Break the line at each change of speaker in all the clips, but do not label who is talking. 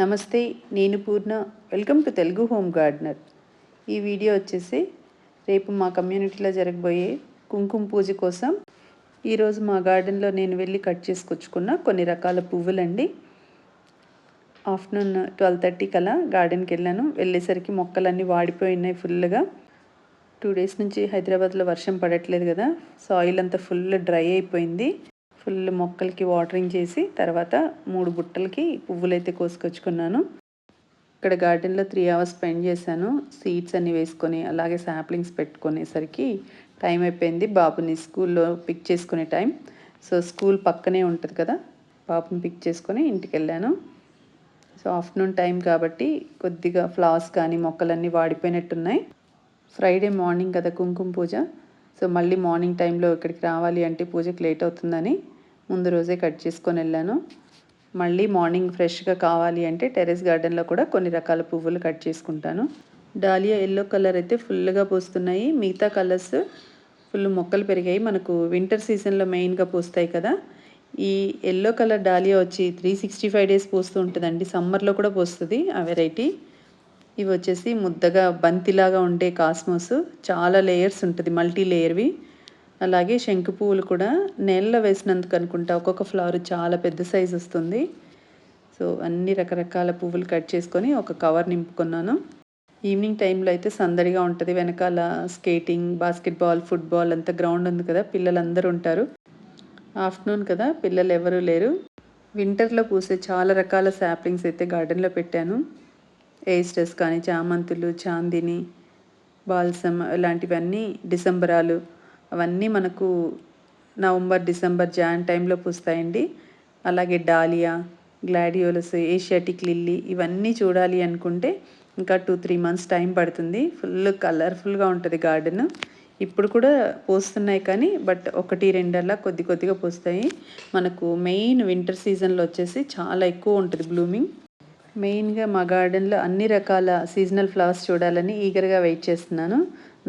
నమస్తే నేను Purna. Welcome to Telugu home gardener. ఈ వీడియో వచ్చేసి రేపు మా కమ్యూనిటీలో జరగబోయే కుంకుమ పూజ కోసం ఈరోజు మా గార్డెన్లో నేను వెళ్ళి కట్ చేసుకొచ్చుకున్న కొన్ని రకాల పువ్వులండి. ఆఫ్టర్నూన్ ట్వెల్వ్ థర్టీకి అలా గార్డెన్కి వెళ్ళాను. వెళ్ళేసరికి మొక్కలన్నీ వాడిపోయినాయి ఫుల్గా. టూ డేస్ నుంచి హైదరాబాద్లో వర్షం పడట్లేదు కదా. సాయిల్ అంతా ఫుల్ డ్రై అయిపోయింది. ఫుల్ మొక్కలకి వాటరింగ్ చేసి తర్వాత మూడు బుట్టలకి పువ్వులు అయితే కోసుకొచ్చుకున్నాను. ఇక్కడ గార్డెన్లో త్రీ అవర్స్ స్పెండ్ చేశాను. సీడ్స్ అన్నీ వేసుకొని అలాగే శాప్లింగ్స్ పెట్టుకునేసరికి టైం అయిపోయింది. బాబుని స్కూల్లో పిక్ చేసుకునే టైం. సో స్కూల్ పక్కనే ఉంటుంది కదా బాబుని పిక్ చేసుకొని ఇంటికి వెళ్ళాను సో ఆఫ్టర్నూన్ టైం కాబట్టి కొద్దిగా ఫ్లవర్స్ కానీ మొక్కలన్నీ వాడిపోయినట్టున్నాయి. ఫ్రైడే మార్నింగ్ కదా కుంకుమ పూజ. సో మళ్ళీ మార్నింగ్ టైంలో ఇక్కడికి రావాలి అంటే పూజకి లేట్ అవుతుందని ముందు రోజే కట్ చేసుకొని వెళ్ళాను. మళ్ళీ మార్నింగ్ ఫ్రెష్గా కావాలి అంటే టెరెస్ గార్డెన్లో కూడా కొన్ని రకాల పువ్వులు కట్ చేసుకుంటాను. డాలియా ఎల్లో కలర్ అయితే ఫుల్గా పూస్తున్నాయి. మిగతా కలర్స్ ఫుల్ మొక్కలు పెరిగాయి. మనకు వింటర్ సీజన్లో మెయిన్గా పూస్తాయి కదా. ఈ ఎల్లో కలర్ డాలియా వచ్చి త్రీ సిక్స్టీ ఫైవ్ డేస్ పూస్తూ ఉంటుందండి. సమ్మర్లో కూడా పూస్తుంది ఆ వెరైటీ. ఇవి వచ్చేసి ముద్దగా బంతిలాగా ఉండే కాస్మోస్. చాలా లేయర్స్ ఉంటుంది మల్టీ లేయర్వి అలాగే శంకు పువ్వులు కూడా నేలలో వేసినందుకు అనుకుంటా ఒక్కొక్క ఫ్లవర్ చాలా పెద్ద సైజు వస్తుంది. సో అన్ని రకరకాల పువ్వులు కట్ చేసుకొని ఒక కవర్ నింపుకున్నాను. ఈవినింగ్ టైంలో అయితే సందడిగా ఉంటుంది వెనకాల స్కేటింగ్ బాస్కెట్బాల్ ఫుట్బాల్ అంతా గ్రౌండ్ ఉంది కదా పిల్లలందరూ ఉంటారు. ఆఫ్టర్నూన్ కదా పిల్లలు ఎవరూ లేరు. వింటర్లో పూసే చాలా రకాల శాప్లింగ్స్ అయితే గార్డెన్లో పెట్టాను. ఏస్టర్స్ కానీ చామంతులు చాందిని బాల్సమ్ ఇలాంటివన్నీ డిసెంబరాలు అవన్నీ మనకు నవంబర్ డిసెంబర్ జాన్ టైంలో పూస్తాయండి. అలాగే డాలియా గ్లాడియోలస్ ఏషియాటిక్ లిల్లీ ఇవన్నీ చూడాలి అనుకుంటే ఇంకా టూ త్రీ మంత్స్ టైం పడుతుంది. ఫుల్ కలర్ఫుల్గా ఉంటుంది గార్డెన్. ఇప్పుడు కూడా పోస్తున్నాయి కానీ బట్ ఒకటి రెండల్లా కొద్ది కొద్దిగా పోస్తాయి. మనకు మెయిన్ వింటర్ సీజన్లో వచ్చేసి చాలా ఎక్కువ ఉంటుంది బ్లూమింగ్. మెయిన్గా మా గార్డెన్లో అన్ని రకాల సీజనల్ ఫ్లవర్స్ చూడాలని ఈగర్గా వెయిట్ చేస్తున్నాను.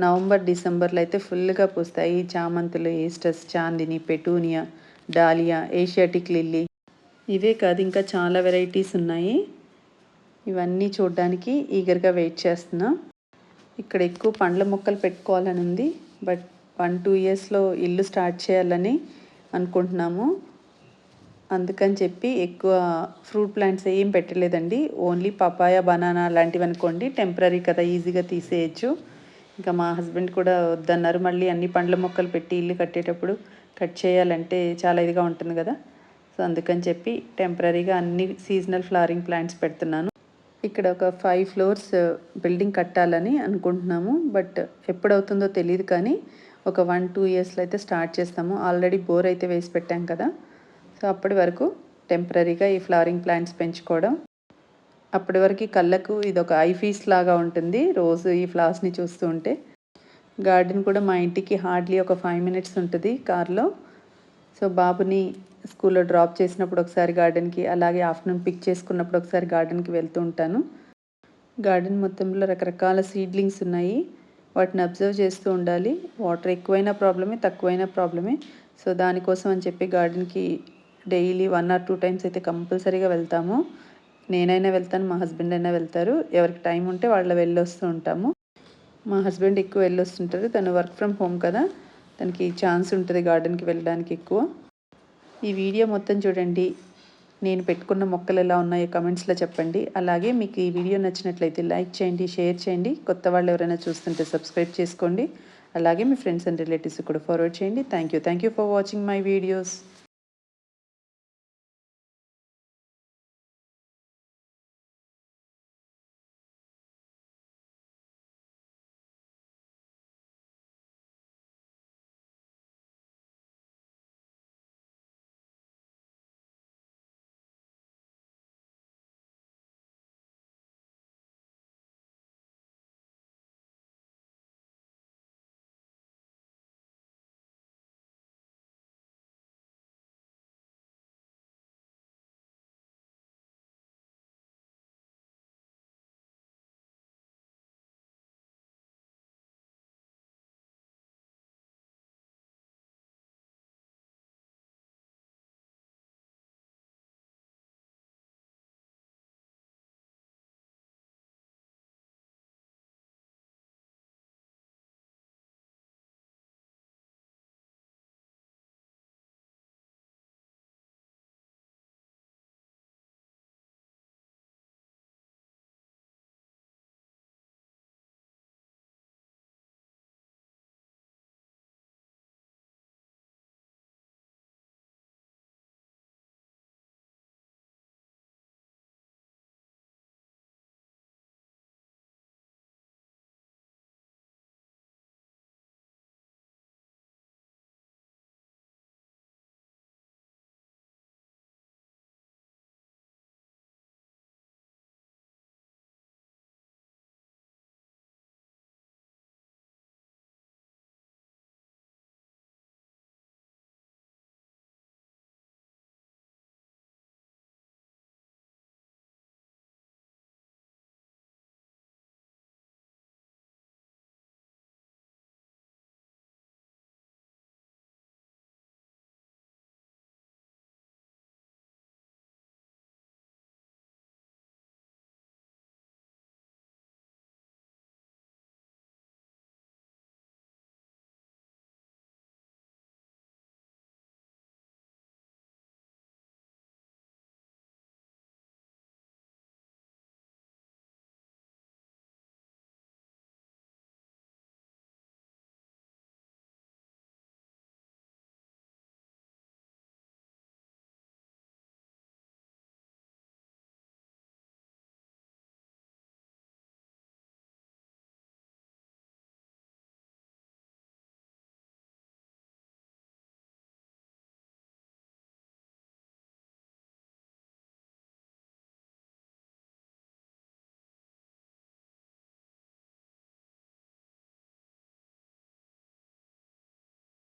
నవంబర్ డిసెంబర్లో అయితే ఫుల్గా పూస్తాయి. చామంతులు ఈస్టర్స్ చాందిని పెటూనియా డాలియా ఏషియాటిక్ లిల్లీ. ఇవే కాదు ఇంకా చాలా వెరైటీస్ ఉన్నాయి. ఇవన్నీ చూడడానికి ఈగర్గా వెయిట్ చేస్తున్నా. ఇక్కడ ఎక్కువ పండ్ల మొక్కలు పెట్టుకోవాలని ఉంది. బట్ వన్ టూ ఇయర్స్లో ఇల్లు స్టార్ట్ చేయాలని అనుకుంటున్నాము. అందుకని చెప్పి ఎక్కువ ఫ్రూట్ ప్లాంట్స్ ఏం పెట్టలేదండి. ఓన్లీ పపాయ బనానా లాంటివి అనుకోండి. టెంపరీ కదా ఈజీగా తీసేయచ్చు. ఇంకా మా హస్బెండ్ కూడా వద్దన్నారు. మళ్ళీ అన్ని పండ్ల మొక్కలు పెట్టి ఇల్లు కట్టేటప్పుడు కట్ చేయాలంటే చాలా ఇదిగా ఉంటుంది కదా. సో అందుకని చెప్పి టెంపరీగా అన్ని సీజనల్ ఫ్లవరింగ్ ప్లాంట్స్ పెడుతున్నాను. ఇక్కడ ఒక ఫైవ్ ఫ్లోర్స్ బిల్డింగ్ కట్టాలని అనుకుంటున్నాము. బట్ ఎప్పుడవుతుందో తెలియదు కానీ ఒక వన్ టూ ఇయర్స్లో అయితే స్టార్ట్ చేస్తాము. ఆల్రెడీ బోర్ అయితే వేసి పెట్టాం కదా. సో అప్పటి వరకు టెంపరీగా ఈ ఫ్లవరింగ్ ప్లాంట్స్ పెంచుకోవడం. అప్పటి వరకు కళ్ళకు ఇది ఒక ఐఫీస్ లాగా ఉంటుంది. రోజు ఈ ఫ్లవర్స్ని చూస్తూ ఉంటే. గార్డెన్ కూడా మా ఇంటికి హార్డ్లీ ఒక ఫైవ్ మినిట్స్ ఉంటుంది కార్లో. సో బాబుని స్కూల్లో డ్రాప్ చేసినప్పుడు ఒకసారి గార్డెన్కి అలాగే ఆఫ్టర్నూన్ పిక్ చేసుకున్నప్పుడు ఒకసారి గార్డెన్కి వెళ్తూ ఉంటాను. గార్డెన్ మొత్తంలో రకరకాల సీడ్లింగ్స్ ఉన్నాయి. వాటిని అబ్జర్వ్ చేస్తూ ఉండాలి. వాటర్ ఎక్కువైనా ప్రాబ్లమే తక్కువైనా ప్రాబ్లమే. సో దానికోసం అని చెప్పి గార్డెన్కి daily one or two times అయితే కంపల్సరీగా వెళ్తాము. నేనైనా వెళ్తాను మా హస్బెండ్ అయినా వెళ్తారు. ఎవరికి టైం ఉంటే వాళ్ళ వెళ్ళొస్తూ ఉంటాము. మా హస్బెండ్ ఎక్కువ వెళ్ళొస్తుంటారు. తను వర్క్ ఫ్రమ్ హోమ్ కదా. తనకి ఛాన్స్ ఉంటుంది గార్డెన్కి వెళ్ళడానికి ఎక్కువ. ఈ వీడియో మొత్తం చూడండి. నేను పెట్టుకున్న మొక్కలు ఎలా ఉన్నాయో కమెంట్స్లో చెప్పండి. అలాగే మీకు ఈ వీడియో నచ్చినట్లయితే లైక్ చేయండి షేర్ చేయండి. కొత్త వాళ్ళు ఎవరైనా చూస్తుంటే సబ్స్క్రైబ్ చేసుకోండి. అలాగే మీ ఫ్రెండ్స్ అండ్ రిలేటివ్స్ కూడా ఫార్వర్డ్ చేయండి. Thank you. Thank you for watching my videos.